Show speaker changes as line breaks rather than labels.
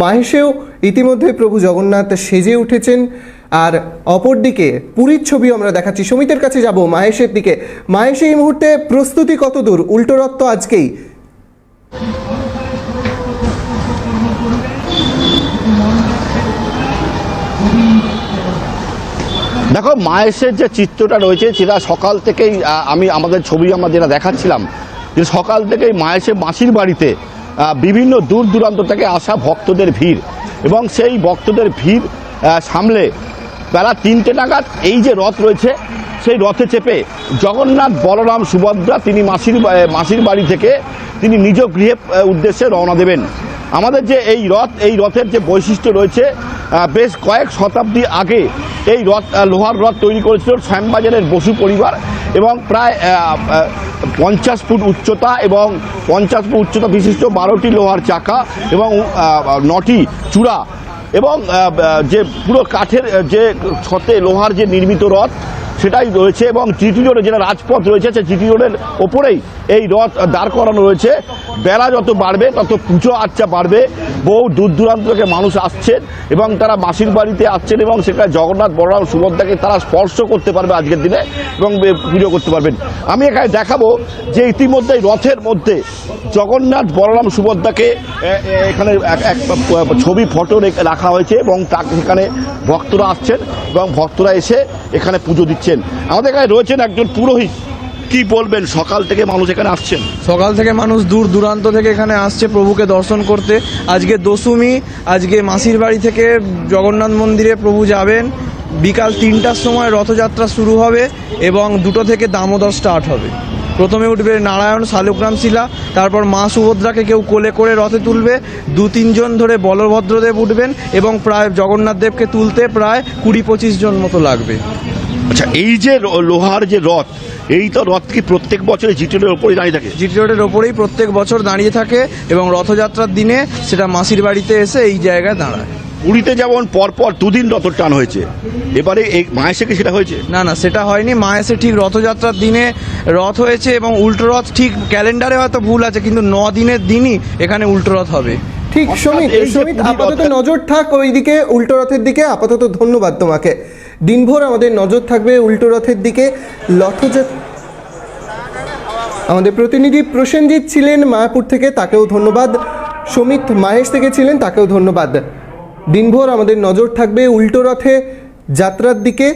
মাহেশেও ইতিমধ্যে প্রভু জগন্নাথ সেজে উঠেছেন। আর অপরদিকে পুরীর ছবি আমরা দেখাচ্ছি। সমিতের কাছে যাব মাহেশের দিকে। মাহেশ এই মুহূর্তে প্রস্তুতি কত দূর? উল্টো রথ তো আজকেই।
দেখো মায়েসের যে চিত্রটা রয়েছে সেটা সকাল থেকেই আমি আমাদের ছবি আমরা যেটা দেখাচ্ছিলাম, যে সকাল থেকেই মায়েসের মাসির বাড়িতে বিভিন্ন দূর দূরান্ত থেকে আসা ভক্তদের ভিড়। এবং সেই ভক্তদের ভিড় সামলে বেলা তিনটে নাগাদ এই যে রথ রয়েছে, সেই রথে চেপে জগন্নাথ বলরাম সুভদ্রা তিনি মাসির মাসির বাড়ি থেকে তিনি নিজ গৃহে উদ্দেশ্যে রওনা দেবেন। আমাদের যে এই রথ, এই রথের যে বৈশিষ্ট্য রয়েছে বেশ কয়েক শতাব্দী আগে এই রথ লোহার রথ তৈরি করেছিল শ্যামবাজারের বসু পরিবার এবং প্রায় পঞ্চাশ ফুট উচ্চতা এবং পঞ্চাশ ফুট উচ্চতা বিশিষ্ট বারোটি লোহার চাকা এবং নটি চূড়া এবং যে পুরো কাঠের যে ছতে লোহার যে নির্মিত রথ সেটাই রয়েছে এবং জিটি রোডে যেটা রাজপথ রয়েছে, সেই জিটি রোডের ওপরেই এই রথ দাঁড় করানো রয়েছে। বেলা যত বাড়বে, তত পুজো আচ্চা বাড়বে। বহু দূর দূরান্ত থেকে মানুষ আসছেন এবং তারা মাসির বাড়িতে আসছেন এবং সেখানে জগন্নাথ, বলরাম, সুভদ্রাকে তারা স্পর্শ করতে পারবে আজকের দিনে এবং পুজো করতে পারবেন। আমি এখানে দেখাবো যে ইতিমধ্যে রথের মধ্যে জগন্নাথ, বলরাম, সুভদ্রাকে এখানে এক- ছবি, ফটো রেখে- হয়েছে এবং তাকে সেখানে ভক্তরা আসছেন এবং ভক্তরা এসে এখানে পুজো দিচ্ছেন। আমাদের এখানে রয়েছেন একজন পুরোহিত। কি বলবেন? সকাল থেকে মানুষ এখানে আসছেন।
সকাল থেকে মানুষ দূর দূরান্ত থেকে এখানে আসছে প্রভুকে দর্শন করতে। আজকে দশমী আজকে মাসির বাড়ি থেকে জগন্নাথ মন্দিরে প্রভু যাবেন। বিকাল তিনটার সময় রথযাত্রা শুরু হবে এবং দুটো থেকে দামোদর স্টার্ট হবে। প্রথমে উঠবে নারায়ণ শালুগ্রাম শিলা তারপর মা সুভদ্রাকে কেউ কোলে করে রথে তুলবে। দু তিনজন ধরে বলভদ্রদেব উঠবেন এবং প্রায় জগন্নাথ দেবকে তুলতে প্রায় কুড়ি পঁচিশ জন মতো লাগবে।
আচ্ছা এই যে লোহার যে রথ এই তো রথ কি প্রত্যেক বছরে জিটের ওপরে দাঁড়িয়ে থাকে?
জিটি রোডের ওপরেই প্রত্যেক বছর দাঁড়িয়ে থাকে এবং রথযাত্রার দিনে সেটা মাসির বাড়িতে এসে এই জায়গায় দাঁড়ায়।
পুরীতে যেমন পরপর দুদিন রথ টান হয়েছে এবারে এই মায়েসে কি সেটা হয়েছে?
না না সেটা হয়নি। মা এসে ঠিক রথযাত্রার দিনে রথ হয়েছে এবং উল্টো রথ ঠিক ক্যালেন্ডারে হয়তো ভুল আছে কিন্তু ন দিনের দিনই এখানে উল্টো রথ হবে।
ঠিক সমিত সমিত আপাতত নজর থাক ওইদিকে উল্টো রথের দিকে। আপাতত ধন্যবাদ তোমাকে। দিনভর আমাদের নজর থাকবে উল্টো রথের দিকে। লথযাত আমাদের প্রতিনিধি প্রসেনজিৎ ছিলেন মায়াপুর থেকে, তাকেও ধন্যবাদ। সমিত মাহেশ থেকে ছিলেন, তাকেও ধন্যবাদ। দিনভর আমাদের নজর থাকবে উল্টো রথে যাত্রার দিকে।